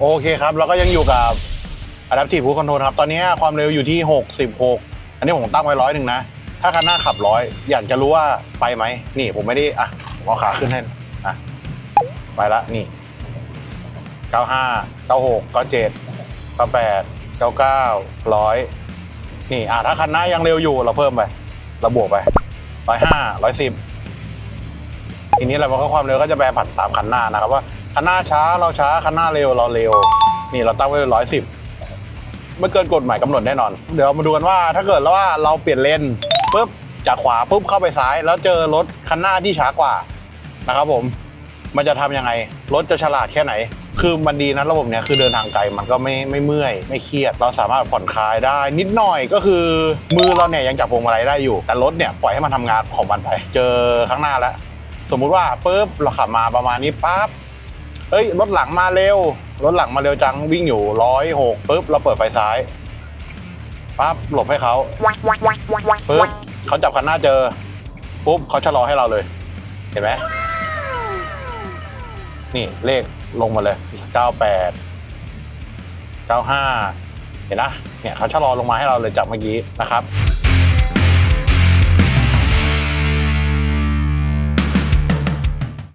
โอเคครับเราก็ยังอยู่กับ Adaptive Cruise Control ครับ ตอนนี้ความเร็วอยู่ที่ 66 อันนี้ผมตั้งไว้ร้อยหนึ่งนะ ถ้าคันหน้าขับร้อยอยากจะรู้ว่าไปไหม นี่ผมไม่ได้ อะผมเอาขาขึ้นให้ อะ ไปละ นี่ 95 96 97 98 99 100 นี่ อะถ้าคันหน้ายังเร็วอยู่เราเพิ่มไป เราบวกไป 105 110 ทีนี้เราก็ความเร็วก็จะแปรผันตามคันหน้านะครับว่า คันหน้าช้าเราช้าคันหน้าเร็วเราเร็ว นี่เราตั้งไว้ร้อยสิบไม่เกินกฎหมายกำหนดแน่นอน เดี๋ยวมาดูกันว่าถ้าเกิดแล้วว่าเราเปลี่ยนเลนปุ๊บจากขวาปุ๊บเข้าไปซ้าย แล้วเจอรถคันหน้าที่ช้ากว่านะครับผมมันจะทำยังไง รถจะฉลาดแค่ไหน คือมันดีนะระบบเนี้ยคือเดินทางไกลมันก็ไม่ไม่เมื่อย ไม่เครียด เราสามารถผ่อนคลายได้ นิดหน่อยก็คือ มือเราเนี่ยยังจับพวงมาลัยได้อยู่ แต่รถเนี่ยปล่อยให้มันทำงานของมันไป เจอข้างหน้าแล้ว สมมุติว่าปุ๊บเราขับมาประมาณนี้ปั๊บ เฮ้ยรถหลังมาเร็ว รถหลังมาเร็วจังวิ่งอยู่ร้อยหกปุ๊บเราเปิดไฟซ้ายปั๊บหลบให้เขาปุ๊บเขาจับคันหน้าเจอปุ๊บเขาชะลอให้เราเลย เห็นไหมนี่เลขลงมาเลยเก้าแปดเก้าห้าเห็นนะเนี่ยเขาชะลอลงมาให้เราเลยจากเมื่อกี้นะครับ